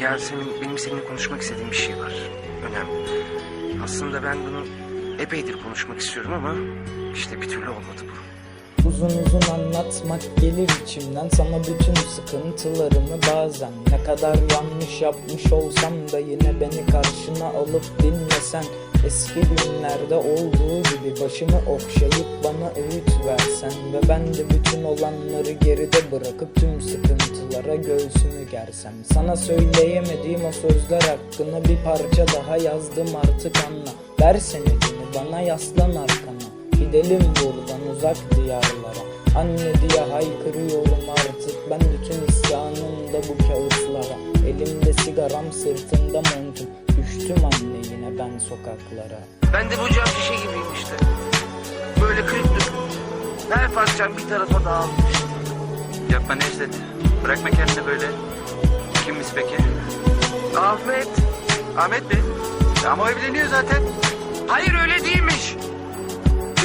Yasemin benim seninle konuşmak istediğim bir şey var. Önemli. Aslında ben bunu epeydir konuşmak istiyorum ama işte bir türlü olmadı bu. Uzun uzun anlatmak gelir içimden. Sana bütün sıkıntılarımı bazen Ne kadar yanlış yapmış olsam da Yine beni karşına alıp dinlesen. Eski günlerde olduğu gibi Başımı okşayıp bana öğüt versen Ve ben de bütün olanları geride bırakıp Tüm sıkıntılara göğsümü gersem. Sana söyleyemediğim o sözler hakkında Bir parça daha yazdım artık anla. Ver senedini bana yaslan arkana Gidelim buradan uzak diyarlara Anne diye haykırıyorum artık Ben bütün isyanımda bu kağıtlara Elimde sigaram sırtımda montum Düştüm anne yine ben sokaklara Ben de bu cam şişe gibiyim işte. Böyle kırık dökük. Her parçam bir tarafa dağılmış. Yapma Necdet. Bırakma kendini böyle. Kimiz peki? Ahmet. Ahmet mi? Ama o evleniyor zaten. Hayır öyle değilmiş.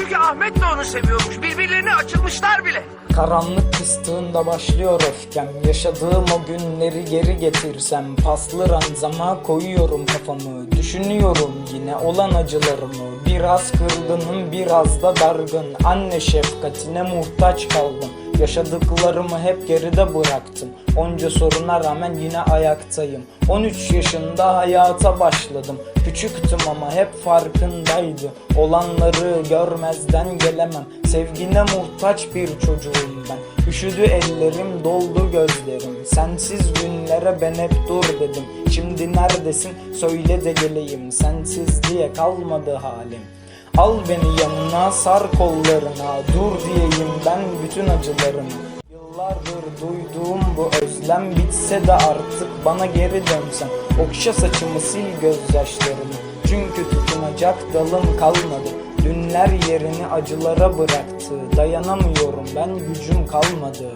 Çünkü Ahmet de onu seviyormuş. Birbirlerine açılmışlar bile. Karanlık kıstığında başlıyor öfkem. Yaşadığım o günleri geri getirsem Paslı ranzama koyuyorum kafamı. Düşünüyorum yine olan acılarımı. Biraz kırgınım biraz da dargın. Anne şefkatine muhtaç kaldım Yaşadıklarımı hep geride bıraktım. Onca soruna rağmen yine ayaktayım. 13 yaşında hayata başladım. Küçüktüm ama hep farkındaydı. Olanları görmezden gelemem. Sevgine muhtaç bir çocuğum ben. Üşüdü ellerim doldu gözlerim. Sensiz günlere ben hep dur dedim. Şimdi neredesin? Söyle de geleyim. Sensizliğe kalmadı halim Al beni yanına sar kollarına Dur diyeyim ben bütün acılarımı Yıllardır duyduğum bu özlem bitse de artık bana geri dönsen. Okşa saçımı sil gözyaşlarımı. Çünkü tutunacak dalım kalmadı. Dünler yerini acılara bıraktı. Dayanamıyorum ben gücüm kalmadı